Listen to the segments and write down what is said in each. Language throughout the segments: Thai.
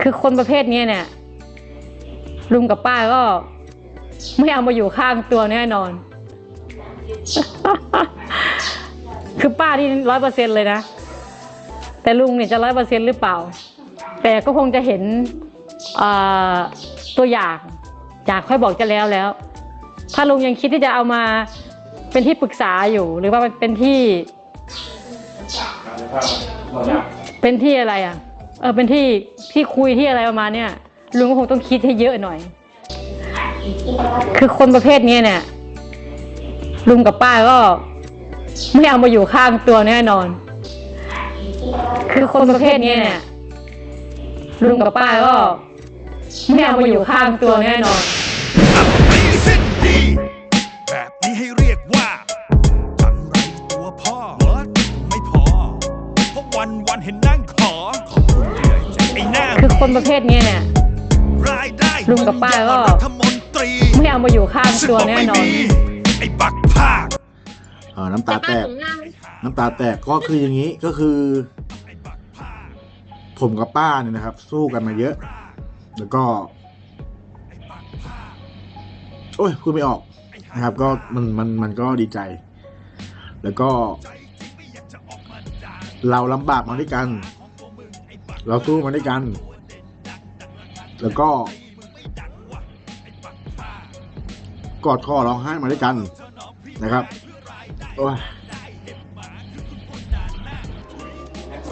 คือคนประเภทนี้เนี่ย ลุงกับป้าก็ ไม่เอามาอยู่ข้างตัวแน่นอน คือป้าที่ร้อยเปอร์เซ็นเลยนะ แต่ลุงเนี่ยจะร้อยเปอร์เซ็นหรือเปล่า แต่ก็คงจะเห็นตัวอย่างจากค่อยบอกจะแล้วแล้ว ถ้าลุงยังคิดที่จะเอามาเป็นที่ปรึกษาอยู่ หรือว่าเป็นที่ เป็นที่อะไรอะ เออเป็นที่ที่คุยที่อะไรประมาณเนี้ยลุงก็คงต้องคิดให้เยอะหน่อย คือคนประเภทนี้เนี่ย ลุงกับป้าก็ ไม่เอามาอยู่ข้างตัวแน่นอน คือคนประเภทนี้เนี่ย ลุงกับป้าก็ ไม่เอามาอยู่ข้างตัวแน่นอนแบบนี้ให้เรียกว่าจังไรตัวพ่อไม่พอเพราะวันวันเห็นนั่งขอ คุณเลยไอ้หน้าคือคนประเภทนี้เนี่ยรายได้ลุงกับป้าก็รัฐมนตรีไม่เอามาอยู่ข้างซึ่งตัวบอกแน่ไม่นอนมีไอ้บักภาคเออน้ำตาแตก น้ำตาแตกก็คืออย่างนี้ก็คือ ผมกับป้าเนี่ยนะครับ สู้กันมาเยอะ แล้วก็ โอ้ยพูดไม่ออกนะครับ ก็มันมันมันก็ดีใจ แล้วก็ เราลำบากมาด้วยกัน เราสู้มาด้วยกัน แล้วก็ กอดคอร้องไห้มาด้วยกันนะครับโอ้ย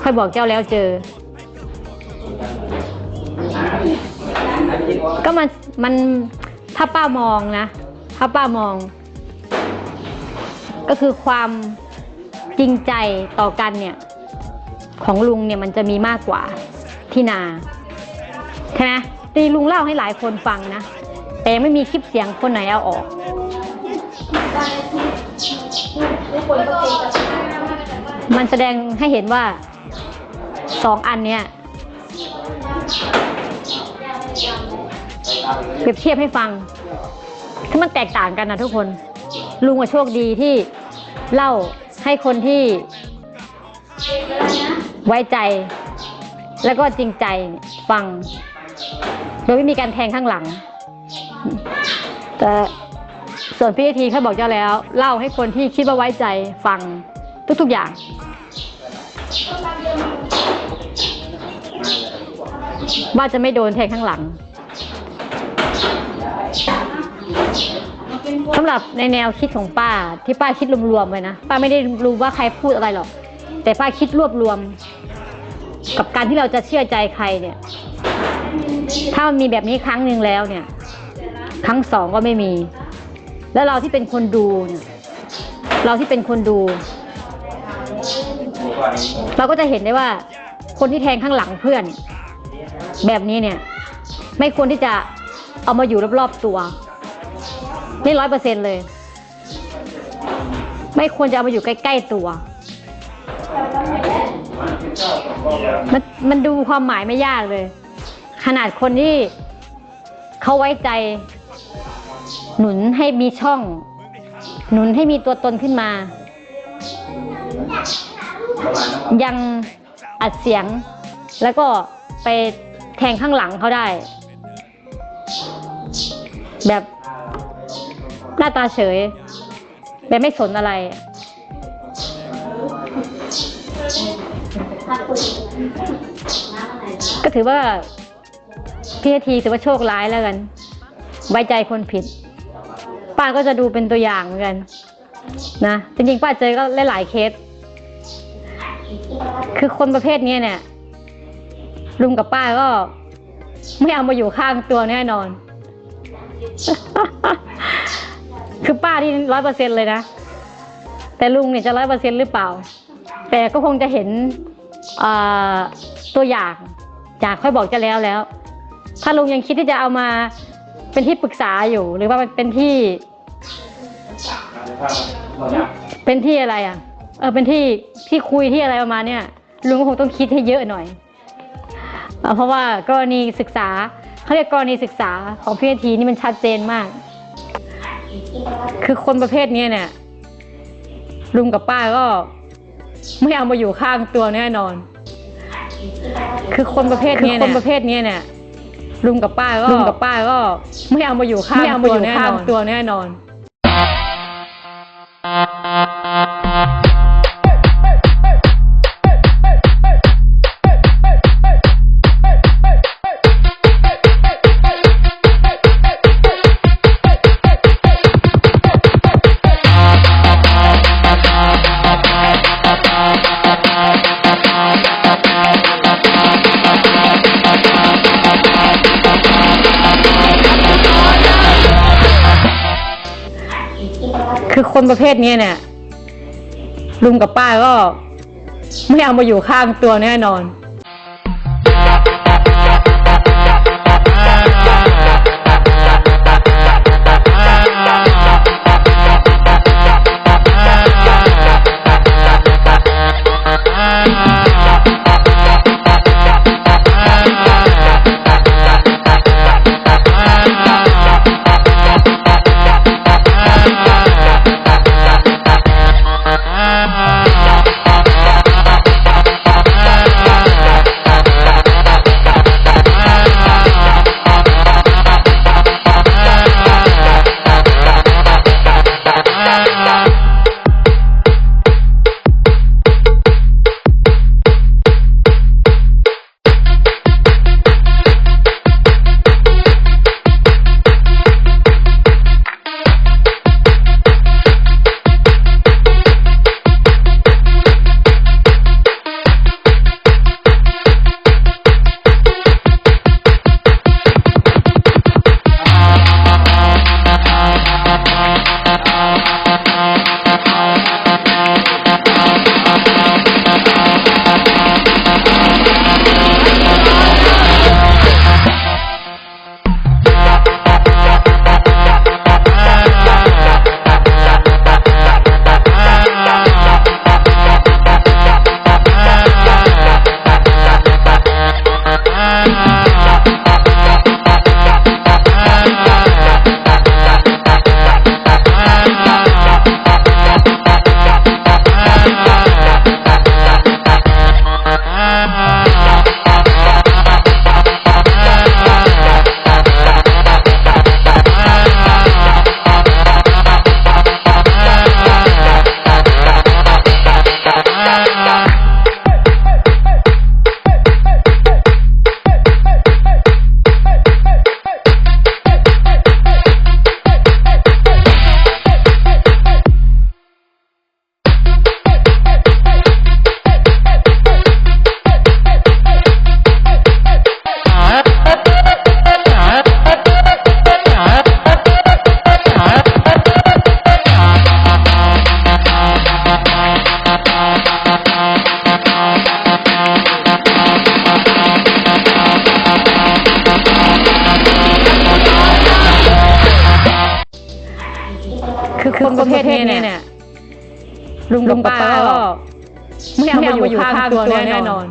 ค่อยบอกเจ้าแล้วเจอ ก็มันมันถ้าป้ามองนะ ถ้าป้ามอง ก็คือความจริงใจต่อกันเนี่ย ของลุงเนี่ยมันจะมีมากกว่าที่นาใช่ไหมตีลุงเล่าให้หลายคนฟังนะ แต่ไม่มีคลิปเสียงคนไหนเอาออกมันแสดงให้เห็นว่าสองอันเนี้ยเปรียบเทียบให้ฟังคือมันแตกต่างกันนะทุกคน ลุงอะโชคดีที่เล่าให้คนที่ ไว้ใจ แล้วก็จริงใจฟัง โดยไม่มีการแทงข้างหลัง แต่ส่วนพี่ทีเขาบอกเจ้าแล้ว เล่าให้คนที่คิดว่าไว้ใจฟังทุกๆอย่าง ว่าจะไม่โดนแทงข้างหลังสำหรับในแนวคิดของป้าที่ป้าคิดรวมๆไว้นะ ป้าไม่ได้รู้ว่าใครพูดอะไรหรอก แต่ป้าคิดรวบรวม กับการที่เราจะเชื่อใจใครเนี่ย ถ้ามันมีแบบนี้ครั้งหนึ่งแล้วเนี่ย ครั้งสองก็ไม่มี แล้วเราที่เป็นคนดูเนี่ยเราที่เป็นคนดู เราก็จะเห็นได้ว่า คนที่แทงข้างหลังเพื่อน แบบนี้เนี่ย ไม่ควรที่จะเอามาอยู่รอบๆตัวไม่ร้อยเปอร์เซ็นเลย ไม่ควรจะเอามาอยู่ใกล้ ๆ ตัว มันมันดูความหมายไม่ยากเลย ขนาดคนที่เขาไว้ใจ หนุนให้มีช่อง หนุนให้มีตัวตนขึ้นมา ยังอัดเสียง แล้วก็ไปแทงข้างหลังเขาได้ แบบหน้าตาเฉย แบบไม่สนอะไร ก็ถือว่าพี่นาทีถือว่าโชคร้ายแล้วกัน ไว้ใจคนผิด ป้าก็จะดูเป็นตัวอย่างเหมือนกัน นะ จริงๆ ป้าเจอก็หลายๆเคส คือคนประเภทนี้เนี่ย ลุงกับป้าก็ ไม่เอามาอยู่ข้างตัวแน่นอน คือป้าที่ร้อยเปอร์เซ็นเลยนะ แต่ลุงเนี่ยจะร้อยเปอร์เซ็นหรือเปล่า แต่ก็คงจะเห็น ตัวอย่างจากค่อยบอกจะแล้วแล้ว ถ้าลุงยังคิดที่จะเอามาเป็นที่ปรึกษาอยู่ หรือว่าเป็นที่ เป็นที่อะไรอะ เออเป็นที่ที่คุยที่อะไรประมาณเนี้ยลุงก็คงต้องคิดให้เยอะหน่อยเอ่อเพราะว่ากรณีศึกษาเขาเรียกกรณีศึกษาของพี่นาทีนี่มันชัดเจนมาก คือคนประเภทนี้เนี่ยลุงกับป้าก็ ไม่เอามาอยู่ข้างตัวแน่นอน คือคนประเภทเนี้ยคนประเภทเนี้ยเนี่ยลุงกับป้าก็ลุงกับป้าก็ ไม่เอามาอยู่ข้างไม่เอามาอยู่ข้างตัวแน่นอน คือคนประเภทนี้เนี่ยลุงกับป้าก็ไม่เอามาอยู่ข้างตัวแน่นอน คือคนประเภทเนี้ยเนี่ยลุงกับป้าก็ไม่เอามาอยู่ข้างตัวแน่นอน